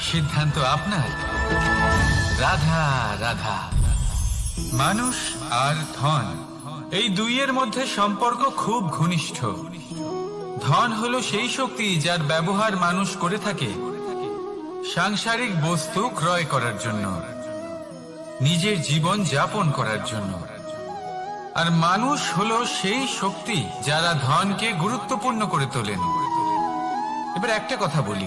সিদ্ধান্ত আপনার। রাধা রাধা। মানুষ আর ধন, এই দুইয়ের মধ্যে সম্পর্ক খুব ঘনিষ্ঠ। ধন হলো সেই শক্তি যার ব্যবহার মানুষ করে থাকে সাংসারিক বস্তু ক্রয় করার জন্য, নিজের জীবন যাপন করার জন্য। আর মানুষ হলো সেই শক্তি যারা ধনকে গুরুত্বপূর্ণ করে তোলেন। এবার একটা কথা বলি।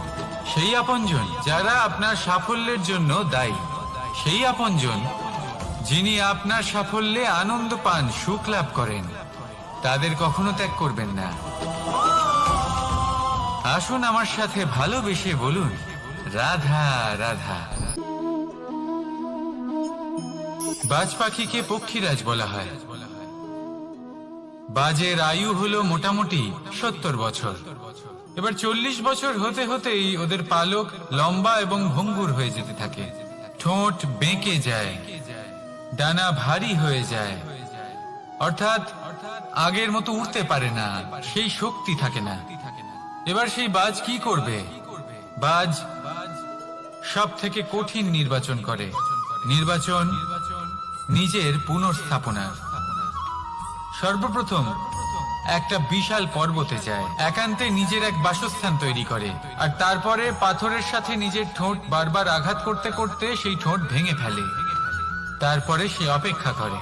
সেই আপনজন যারা আপনার সাফল্যের জন্য দায়ী। সেই আপনজন যিনি আপনার সাফল্যে আনন্দ পান, সুখ লাভ করেন, তাদের কখনো ত্যাগ করবেন না। আসুন আমার সাথে ভালোবেসে বলুন, রাধা রাধা। বাজ পাখিকে পক্ষীরাজ বলা হয়। বাজের আয়ু হলো মোটামুটি সত্তর বছর। এবার চল্লিশ বছর হতে হতেই ওদের পালক লম্বা এবং ভঙ্গুর হয়ে যেতে থাকে। ঠোঁট বেঁকে যায়। ডানা ভারী হয়ে যায়। অর্থাৎ আগের মতো উঠতে পারে না, সেই শক্তি থাকে না। এবার সেই বাজ কি করবে? বাজ সব থেকে কঠিন নির্বাচন করে। নির্বাচন নিজের পুনঃস্থাপনা সর্বপ্রথম একটা বিশাল পর্বতে যায়। একান্তে নিজের এক বাসস্থান তৈরি করে। আর তারপরে পাথরের সাথে নিজের ঠোঁট বারবার আঘাত করতে করতে সেই ঠোঁট ভেঙে ফেলে। তারপরে সে অপেক্ষা করে।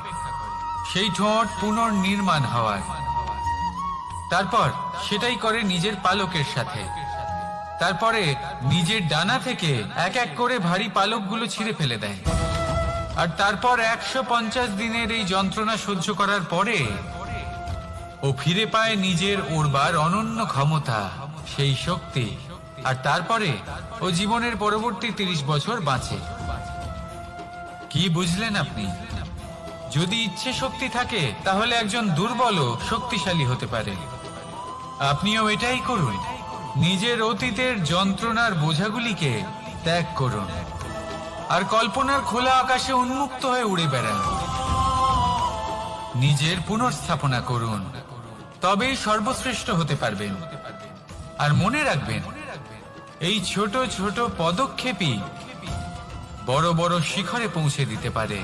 সেই ঠোঁট পুনর্নির্মাণ হওয়ার। তারপর সেটাই করে নিজের পালকের সাথে। তারপরে নিজের ডানা থেকে এক এক করে ভারী পালকগুলো ছিঁড়ে ফেলে দেয়। আর তারপর একশো পঞ্চাশ দিনের এই যন্ত্রণা সহ্য করার পরে ও ফিরে পায় নিজের ওরবার অনন্য ক্ষমতা, সেই শক্তি। আর তারপরে ও জীবনের পরবর্তী তিরিশ বছর বাঁচে। কি বুঝলেন আপনি? যদি ইচ্ছে শক্তি থাকে, তাহলে একজন দুর্বলও শক্তিশালী হতে পারে। আপনিও এটাই করুন। নিজের অতীতের যন্ত্রণার বোঝাগুলিকে ত্যাগ করুন। আর কল্পনার খোলা আকাশে উন্মুক্ত হয়ে উড়ে বেড়ান। নিজের পুনর্স্থাপনা করুন। তবেই সর্বশ্রেষ্ঠ হতে পারবেন। আর মনে রাখবেন, এই ছোট ছোট পদক্ষেপই বড় বড় শিখরে পৌঁছে দিতে পারে।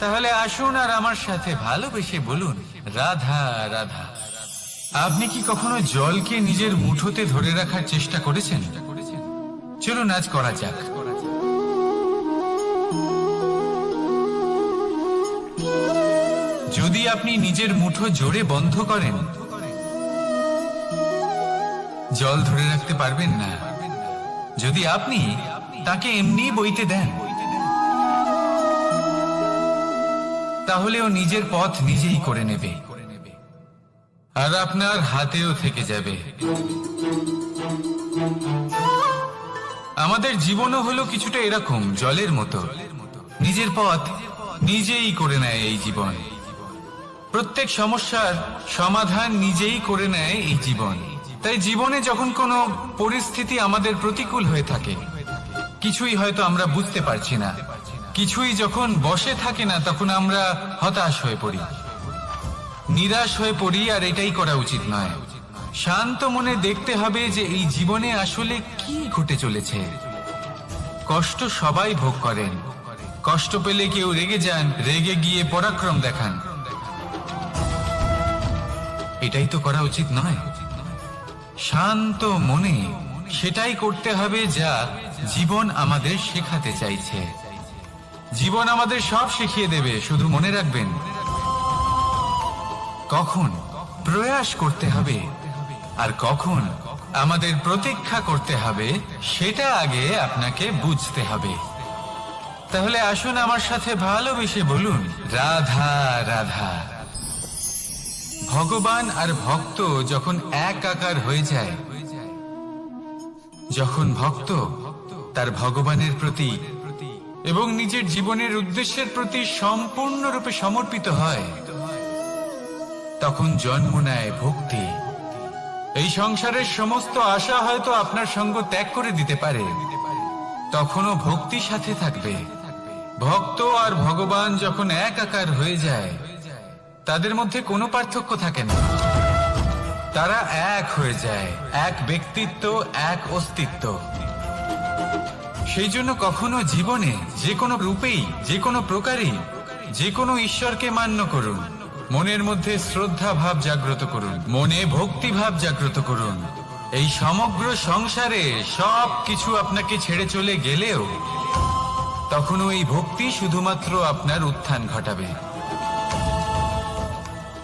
তাহলে আসুন আর আমার সাথে ভালোবেসে বলুন, রাধা রাধা, আপনি কি কখনো জলকে নিজের মুঠোতে ধরে রাখার চেষ্টা করেছেন? চলুন আজ করা যাক। যদি আপনি নিজের মুঠো জোরে বন্ধ করেন, জল ধরে রাখতে পারবেন না। যদি আপনি তাকে এমনি বইতে দেন, তাহলে ও নিজের পথ নিজেই করে নেবে। আর আপনার হাতেও থেকে যাবে। আমাদের জীবনও হলো কিছুটা এরকম, জলের মতো। নিজের পথ নিজেই করে নেয় এই জীবন। প্রত্যেক সমস্যার সমাধান নিজেই করে নেয় এই জীবন। তাই জীবনে যখন কোনো পরিস্থিতি আমাদের প্রতিকূল হয়ে থাকে, কিছুই হয়তো আমরা বুঝতে পারছি না। কিছুই যখন বসে থাকে না, তখন আমরা হতাশ হয়ে পড়ি। নিরাশ হয়ে পড়ি, আর এটাই করা উচিত নয়। শান্ত মনে দেখতে হবে যে এই জীবনে আসলে কি ঘটে চলেছে। কষ্ট সবাই ভোগ করেন। কষ্ট পেলে কেউ রেগে যান, রেগে গিয়ে পরাক্রম দেখান। এটাই তো করা উচিত নয়। শান্ত মনে সেটাই করতে হবে যা জীবন আমাদের শেখাতে চাইছে। জীবন আমাদের সব শিখিয়ে দেবে, শুধু মনে রাখবেন। কখন প্রয়াস করতে হবে আর কখন আমাদের প্রতীক্ষা করতে হবে, সেটা আগে আপনাকে বুঝতে হবে। তাহলে আসুন আমার সাথে ভালোবেসে বলুন, রাধা রাধা। ভগবান আর ভক্ত যখন এক আকার হয়ে যায়, যখন ভক্ত তার ভগবানের প্রতি এবং নিজের জীবনের উদ্দেশ্যের প্রতি সম্পূর্ণরূপে সমর্পিত হয়, তখন জন্ম নেয় ভক্তি। এই সংসারের সমস্ত আশা হয়তো আপনার সঙ্গ ত্যাগ করে দিতে পারে। তখনও ভক্তি সাথে থাকবে। ভক্ত আর ভগবান যখন এক আকার হয়ে যায় তাদের মধ্যে কোনো পার্থক্য থাকে না। তারা এক হয়ে যায়, এক ব্যক্তিত্ব, এক অস্তিত্ব। সেই জন্য কখনো জীবনে যে কোনো রূপেই, যে কোনো প্রকারেই, যে কোনো ঈশ্বরকে মান্য করুন। মনের মধ্যে শ্রদ্ধা ভাব জাগ্রত করুন। মনে ভক্তি ভাব জাগ্রত করুন। এই সমগ্র সংসারে সব কিছু আপনাকে ছেড়ে চলে গেলেও তখনও এই ভক্তি শুধুমাত্র আপনার উত্থান ঘটাবে।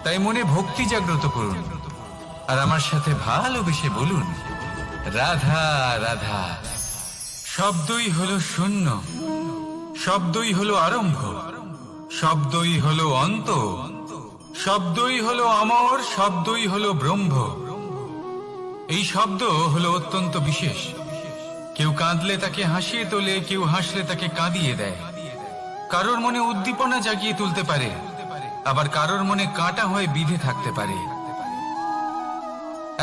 তাই মনে ভক্তি জাগ্রত করুন। আর আমার সাথে ভালোবেসে বলুন, রাধা রাধা, শব্দই হলো শূন্য, শব্দই হলো আরম্ভ, শব্দই হলো অন্ত, শব্দই হলো অমর, শব্দই হলো ব্রহ্ম। এই শব্দ হলো অত্যন্ত বিশেষ। কেউ কাঁদলে তাকে হাসিয়ে তোলে, কেউ হাসলে তাকে কাঁদিয়ে দেয়। কারোর মনে উদ্দীপনা জাগিয়ে তুলতে পারে। আবার কারোর মনে কাঁটা হয়ে বিধে থাকতে পারে।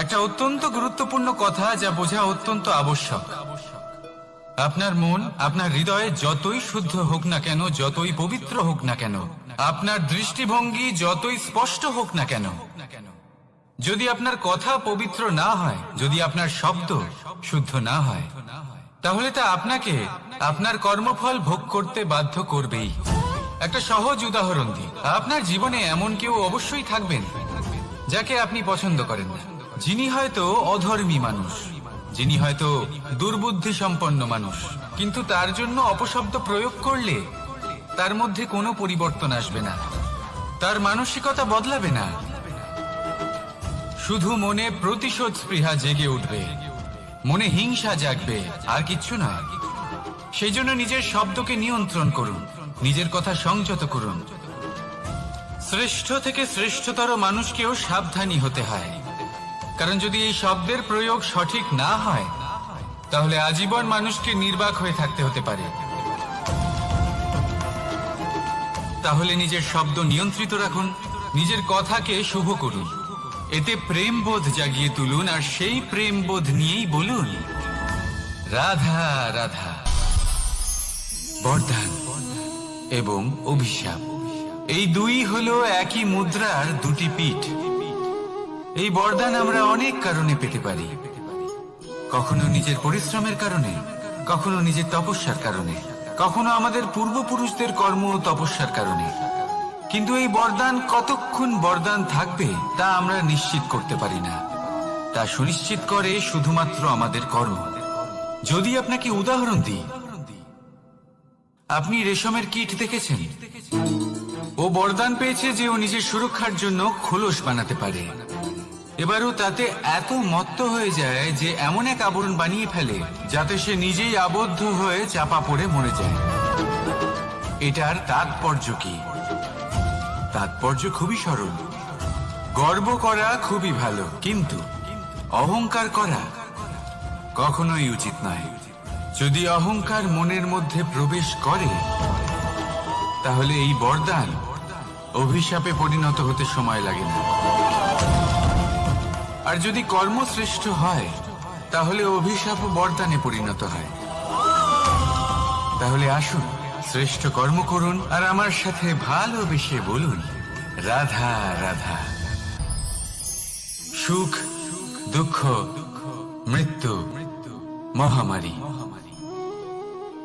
একটা অত্যন্ত গুরুত্বপূর্ণ কথা যা বোঝা অত্যন্ত আবশ্যক। আপনার মন, আপনার হৃদয়ে যতই শুদ্ধ হোক না কেন, যতই পবিত্র হোক না কেন, আপনার দৃষ্টিভঙ্গি যতই স্পষ্ট হোক না কেন, যদি আপনার কথা পবিত্র না হয়, যদি আপনার শব্দ শুদ্ধ না হয়, তাহলে তা আপনাকে আপনার কর্মফল ভোগ করতে বাধ্য করবেই। একটা সহজ উদাহরণ দিই। আপনার জীবনে এমন কেউ অবশ্যই থাকবেন যাকে আপনি পছন্দ করেন যিনি হয়তো অধর্মী মানুষ, যিনি হয়তো দুর্বুদ্ধি সম্পন্ন মানুষ, কিন্তু তার জন্য অপশব্দ প্রয়োগ করলে তার মধ্যে কোনো পরিবর্তন আসবে না। তার মানসিকতা বদলাবে না। শুধু মনে প্রতিশোধ স্পৃহা জেগে উঠবে। মনে হিংসা জাগবে, আর কিচ্ছু না সেই জন্য নিজের শব্দকে নিয়ন্ত্রণ করুন। নিজের কথা সংযত করুন। শ্রেষ্ঠ থেকে শ্রেষ্ঠতর মানুষকেও সাবধানী হতে হয়। কারণ যদি এই শব্দের প্রয়োগ সঠিক না হয়, তাহলে আজীবন মানুষকে নির্বাক হয়ে থাকতে হতে পারে। তাহলে নিজের শব্দ নিয়ন্ত্রিত রাখুন, নিজের কথাকে শুভ করুন। এতে প্রেম বোধ জাগিয়ে তুলুন, আর সেই প্রেম বোধ নিয়েই বলুন, রাধা রাধা, বরদান। এবং অভিশাপ। এই দুই হলো একই মুদ্রার দুটি পিঠ। এই বরদান আমরা অনেক কারণে পেতে পারি। কখনো নিজের পরিশ্রমের কারণে, কখনো নিজের তপস্যার কারণে, কখনো আমাদের পূর্বপুরুষদের কর্ম ও তপস্যার কারণে। কিন্তু এই বরদান কতক্ষণ বরদান থাকবে তা আমরা নিশ্চিত করতে পারি না। তা সুনিশ্চিত করে শুধুমাত্র আমাদের কর্ম। যদি আপনাকে উদাহরণ দিই আপনি রেশমের কিট দেখেছেন? ও বরদান পেয়েছে যে ও নিজের সুরক্ষার জন্য খোলস বানাতে পারে। এবারও তাতে এত মত্ত হয়ে যায় যে এমন এক আবরণ বানিয়ে ফেলে, যাতে সে নিজেই আবদ্ধ হয়ে চাপা পড়ে মরে যায়। এটার তাৎপর্য কি? তাৎপর্য খুবই সরল। গর্ব করা খুবই ভালো, কিন্তু অহংকার করা কখনোই উচিত নয়। যদি অহংকার মনের মধ্যে প্রবেশ করে, তাহলে এই বরদান অভিশাপে পরিণত হতে সময় লাগে না। আর যদি কর্মশ্রেষ্ঠ হয়, তাহলে অভিশাপ বরদানে পরিণত হয়। তাহলে আসুন, শ্রেষ্ঠ কর্ম করুন, আর আমার সাথে ভালোবেসে বলুন, রাধা রাধা। সুখ, দুঃখ, মৃত্যু, মহামারী।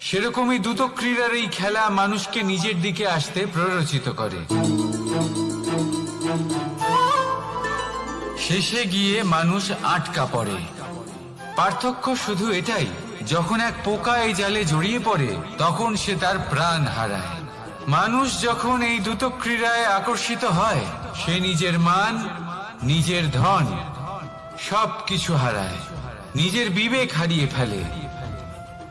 সেরকমই দ্রুত ক্রীড়ার এই খেলা মানুষকে নিজের দিকে আসতে প্ররোচিত করে। শেষে গিয়ে মানুষ আটকা পড়ে। পার্থক্য শুধু এটাই, যখন এক পোকা এই জালে জড়িয়ে পড়ে, তখন সে তার প্রাণ হারায়। মানুষ যখন এই দ্রুত ক্রীড়ায় আকর্ষিত হয়, সে নিজের মান, নিজের ধন সব কিছু হারায়। নিজের বিবেক হারিয়ে ফেলে।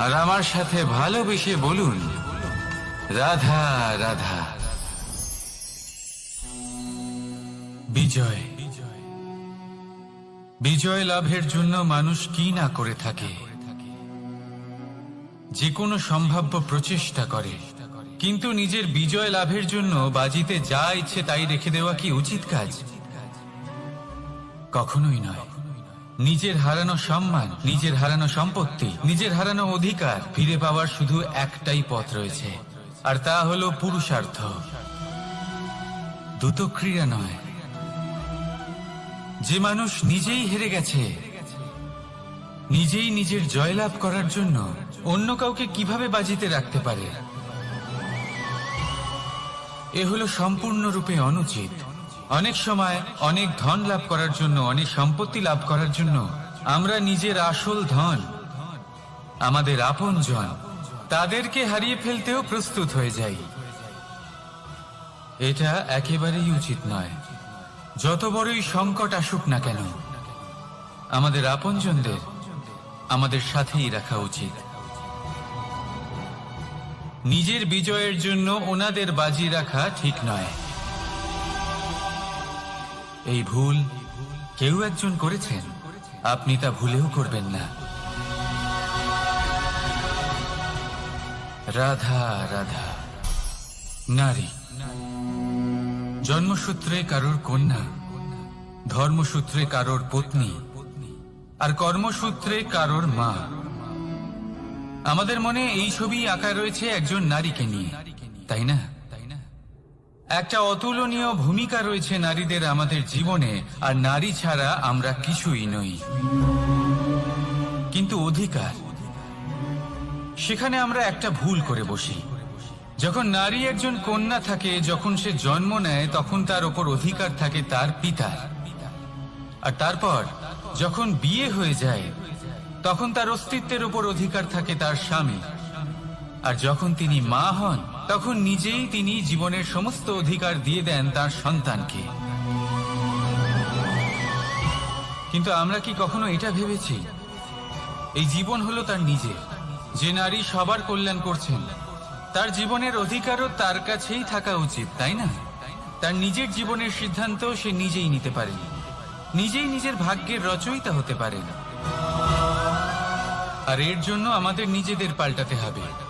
আর আমার সাথে ভালোবেসে বলুন, রাধা রাধা। বিজয়। বিজয় লাভের জন্য মানুষ কি না করে থাকে? যে কোনো সম্ভাব্য প্রচেষ্টা করে। কিন্তু নিজের বিজয় লাভের জন্য বাজিতে যা ইচ্ছে তাই রেখে দেওয়া কি উচিত কাজ? কখনোই নয়। নিজের হারানো সম্মান, নিজের হারানো সম্পত্তি, নিজের হারানো অধিকার ফিরে পাওয়ার শুধু একটাই পথ রয়েছে। আর তা হলো পুরুষার্থ। দ্রুতক্রিয়া নয়। যে মানুষ নিজেই হেরে গেছে, নিজেই নিজের জয়লাভ করার জন্য অন্য কাউকে কীভাবে বাজিতে রাখতে পারে? এ হলো সম্পূর্ণরূপে অনুচিত। অনেক সময় অনেক ধন লাভ করার জন্য, অনেক সম্পত্তি লাভ করার জন্য আমরা নিজের আসল ধন, আমাদের আপনজন তাদেরকে হারিয়ে ফেলতেও প্রস্তুত হয়ে যাই। এটা একেবারেই উচিত নয়। যত বড়ই সংকট আসুক না কেন, আমাদের আপনজনদের আমাদের সাথেই রাখা উচিত। নিজের বিজয়ের জন্য ওনাদের বাজি রাখা ঠিক নয়। এই ভুল কেউ একজন করেছেন। আপনি তা ভুলেও করবেন না। রাধা রাধা। নারী। জন্মসূত্রে কারোর কন্যা, ধর্মসূত্রে কারোর পত্নী, আর কর্মসূত্রে কারোর মা। আমাদের মনে এই ছবি আঁকা রয়েছে একজন নারীকে নিয়ে, তাই না? একটা অতুলনীয় ভূমিকা রয়েছে নারীদের আমাদের জীবনে, আর নারী ছাড়া আমরা কিছুই নই। কিন্তু অধিকার। সেখানে আমরা একটা ভুল করে বসি। যখন নারী একজন কন্যা থাকে, যখন সে জন্ম নেয়, তখন তার ওপর অধিকার থাকে তার পিতার। আর তারপর, যখন বিয়ে হয়ে যায়, তখন তার অস্তিত্বের উপর অধিকার থাকে তার স্বামী আর যখন তিনি মা হন তখন নিজেই তিনি জীবনের সমস্ত অধিকার দিয়ে দেন তার সন্তানকে। কিন্তু আমরা কি কখনো এটা ভেবেছি? এই জীবন হলো তার নিজের। যে নারী সবার কল্যাণ করছেন, তার জীবনের অধিকারও তার কাছেই থাকা উচিত, তাই না? তার নিজের জীবনের সিদ্ধান্ত সে নিজেই নিতে পারে। নিজেই নিজের ভাগ্যের রচয়িতা হতে পারে। আর এর জন্য আমাদের নিজেদের পাল্টাতে হবে।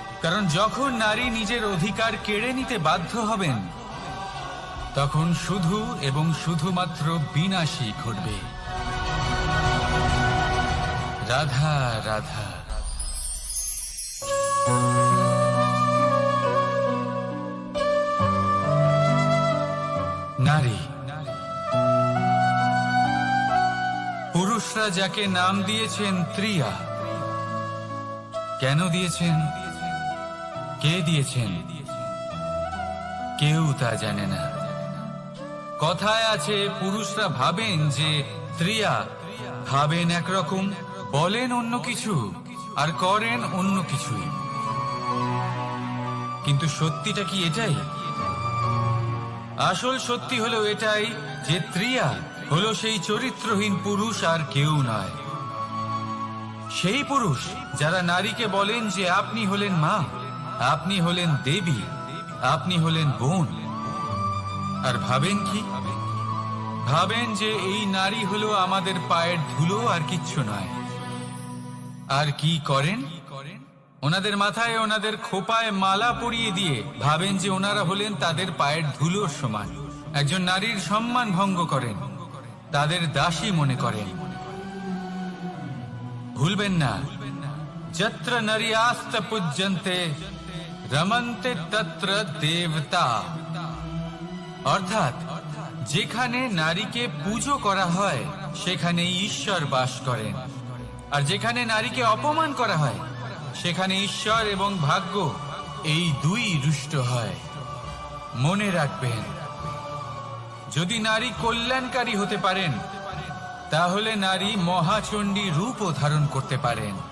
কারণ যখন নারী নিজের অধিকার কেড়ে নিতে বাধ্য হবেন, তখন শুধু এবং শুধুমাত্র বিনাশই ঘটবে। রাধা রাধা। নারী। পুরুষরা যাকে নাম দিয়েছেন ত্রিয়া, কেন দিয়েছেন? কে দিয়েছেন? কেউ তা জানে না। কথায় আছে, পুরুষরা ভাবেন যে ত্রিয়া ভাবেন একরকম, বলেন অন্য কিছু, আর করেন অন্য কিছুই কিন্তু সত্যিটা কি এটাই? আসল সত্যি হলো এটাই যে ত্রিয়া হলো সেই চরিত্রহীন পুরুষ আর কেউ নয়। সেই পুরুষ যারা নারীকে বলেন যে আপনি হলেন মা আপনি হলেন দেবী, আপনি হলেন বোন। আর ভাবেন কি? ভাবেন যে এই নারী হলো আমাদের পায়ের ধুলো আর কিচ্ছু নয়। আর কি করেন? ওনাদের মাথায় ওনাদের খোপায় মালা পরিয়ে দিয়ে ভাবেন যে ওনারা হলেন তাদের পায়ের ধুলোর সমান। একজন নারীর সম্মান ভঙ্গ করেন, তাদের দাসী মনে করেন। ভুলবেন না। যত্র নারী আস্ত পূজ্যন্তে রমন্তে তত্র দেবতা। অর্থাৎ, যেখানে নারীকে পুজো করা হয় সেখানে ঈশ্বর বাস করেন। আর যেখানে নারীকে অপমান করা হয়, সেখানে ঈশ্বর এবং ভাগ্য এই দুই রুষ্ট হয়। মনে রাখবেন, যদি নারী কল্যাণকারী হতে পারেন, তাহলে নারী মহাচণ্ডী রূপও ধারণ করতে পারেন।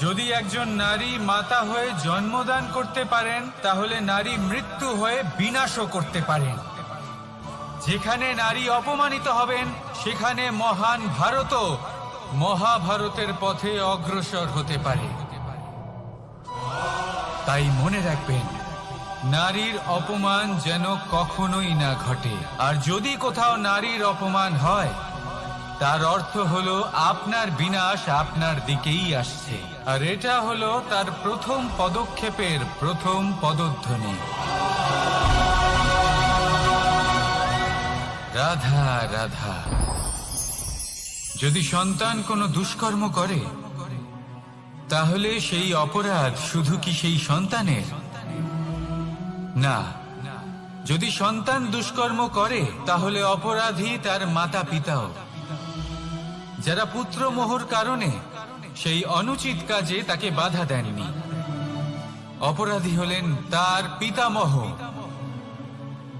যদি একজন নারী মাতা হয়ে জন্মদান করতে পারেন, তাহলে নারী মৃত্যু হয়ে বিনাশও করতে পারেন। যেখানে নারী অপমানিত হবেন, সেখানে মহান ভারতও মহাভারতের পথে অগ্রসর হতে পারে। তাই মনে রাখবেন, নারীর অপমান যেন কখনোই না ঘটে। আর যদি কোথাও নারীর অপমান হয় তার অর্থ হলো, আপনার বিনাশ আপনার দিকেই আসছে। আর এটা হলো তার প্রথম পদক্ষেপের প্রথম পদধ্বনি। রাধা রাধা। যদি সন্তান কোনো দুষ্কর্ম করে, তাহলে সেই অপরাধ শুধু কি সেই সন্তানের? না। যদি সন্তান দুষ্কর্ম করে, তাহলে অপরাধী তার মাতা পিতাও যারা পুত্র মোহর কারণে সেই অনুচিত কাজে তাকে বাধা দেননি। অপরাধী হলেন তার পিতামহ।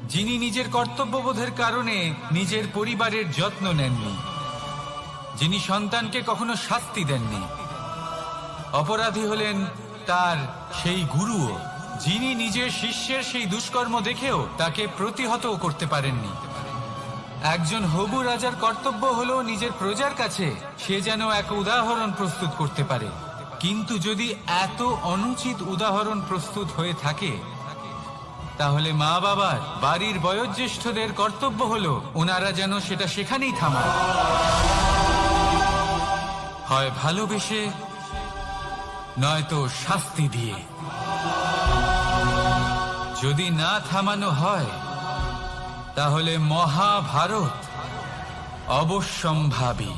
যিনি নিজের কর্তব্যবোধের কারণে নিজের পরিবারের যত্ন নেননি। যিনি সন্তানকে কখনো শাস্তি দেননি। অপরাধী হলেন তার সেই গুরুও, যিনি নিজের শিষ্যের সেই দুষ্কর্ম দেখেও তাকে প্রতিহত করতে পারেননি। একজন হবু রাজার কর্তব্য হলো নিজের প্রজার কাছে সে যেন এক উদাহরণ প্রস্তুত করতে পারে। কিন্তু যদি এত অনুচিত উদাহরণ প্রস্তুত হয়ে থাকে, তাহলে মা বাবার বাড়ির বয়োজ্যেষ্ঠদের কর্তব্য হলো ওনারা যেন সেটা সেখানেই থামায়। হয় ভালোবেসে, নয়তো শাস্তি দিয়ে। যদি না থামানো হয় তাহলে মহাভারত অবশ্যম্ভাবী।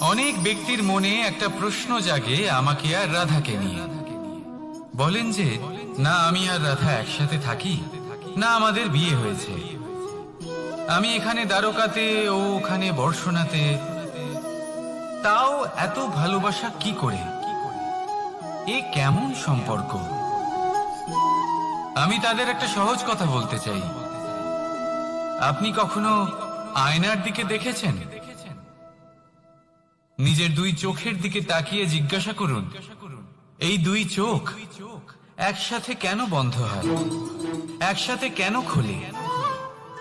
অনেক ব্যক্তির মনে একটা প্রশ্ন জাগে আমাকে আর রাধাকে নিয়ে। বলেন যে, না, আমি আর রাধা একসাথে থাকি, না, আমাদের বিয়ে হয়েছে। আমি এখানে দ্বারকাতে ও ওখানে বর্ষণাতে, তাও এত ভালোবাসা কি করে? এ কেমন সম্পর্ক? আমি তাদের একটা সহজ কথা বলতে চাই। আপনি কখনো আয়নার দিকে দেখেছেন? নিজের দুই চোখের দিকে তাকিয়ে জিজ্ঞাসা করুন, এই দুই চোখ একসাথে কেন বন্ধ হয়? একসাথে কেন খোলে?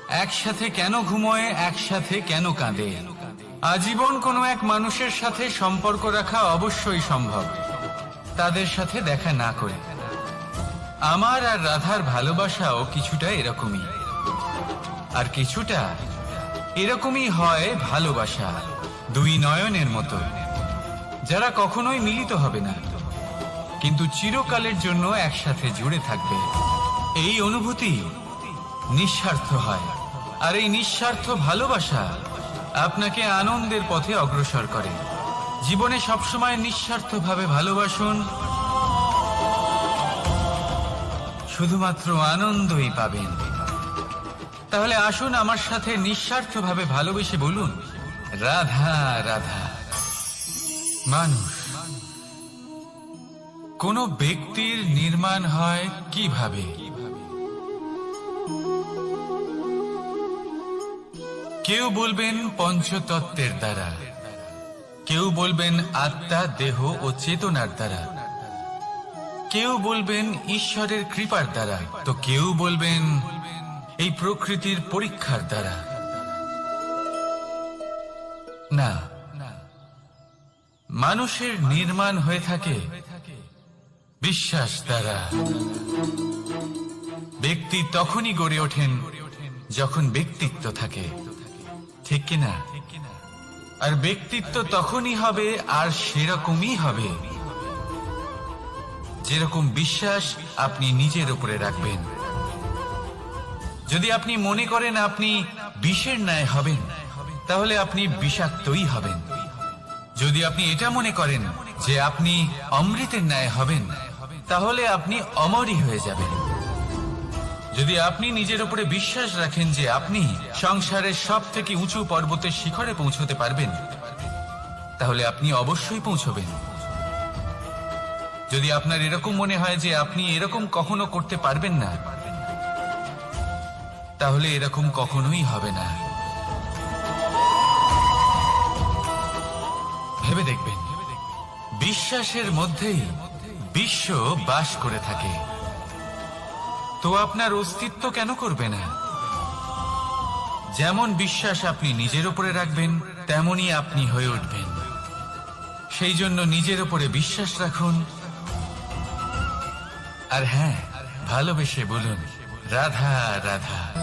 একসাথে কেন ঘুমোয়? একসাথে কেন কাঁদে? আজীবন কোনো এক মানুষের সাথে সম্পর্ক রাখা অবশ্যই সম্ভব। তাদের সাথে দেখা না করে। আমার আর রাধার ভালোবাসাও কিছুটা এরকমই। আর কিছুটা এরকমই হয় ভালোবাসা দুই নয়নের মতো, যারা কখনোই মিলিত হবে না, কিন্তু চিরকালের জন্য একসাথে জুড়ে থাকবে। এই অনুভূতি নিঃস্বার্থ হয়, আর এই নিঃস্বার্থ ভালোবাসা আপনাকে আনন্দের পথে অগ্রসর করে। জীবনে সবসময় নিঃস্বার্থভাবে ভালোবাসুন। শুধুমাত্র আনন্দই পাবেন। তাহলে আসুন আমার সাথে নিঃস্বার্থভাবে ভালোবেসে বলুন, রাধা রাধা। মানুষ, কোন ব্যক্তির নির্মাণ হয় কীভাবে? কেউ বলবেন পঞ্চতত্ত্বের দ্বারা, কেউ বলবেন আত্মা, দেহ ও চেতনার দ্বারা, কেউ বলবেন ঈশ্বরের কৃপার দ্বারা, তো কেউ বলবেন এই প্রকৃতির পরীক্ষার দ্বারা। না, মানুষের নির্মাণ হয়ে থাকে বিশ্বাস দ্বারা। ব্যক্তি তখনই গড়ে ওঠেন যখন ব্যক্তিত্ব থাকে। ঠিক কিনা? আর ব্যক্তিত্ব তখনই হবে আর সেরকমই হবে। যেরকম বিশ্বাস আপনি নিজের উপরে রাখবেন। যদি আপনি মনে করেন আপনি বিষের ন্যায় হবেন, তাহলে আপনি বিষাক্তই হবেন। যদি আপনি এটা মনে করেন যে আপনি অমৃতের ন্যায় হবেন, তাহলে আপনি অমরই হয়ে যাবেন। যদি আপনি নিজের উপরে বিশ্বাস রাখেন যে আপনি সংসারের সব থেকে উঁচু পর্বতের শিখরে পৌঁছতে পারবেন, তাহলে আপনি অবশ্যই পৌঁছবেন। যদি আপনার এরকম মনে হয় যে আপনি এরকম কখনো করতে পারবেন না তাহলে এরকম কখনোই হবে না। ভেবে দেখবেন, বিশ্বাসের মধ্যেই বিশ্ব বাস করে থাকে। তো আপনার অস্তিত্ব কেন করবে না? যেমন বিশ্বাস আপনি নিজের উপরে রাখবেন, তেমনই আপনি হয়ে উঠবেন। সেই জন্য নিজের উপরে বিশ্বাস রাখুন। আর হ্যাঁ ভালোবেসে বলুন, রাধা রাধা।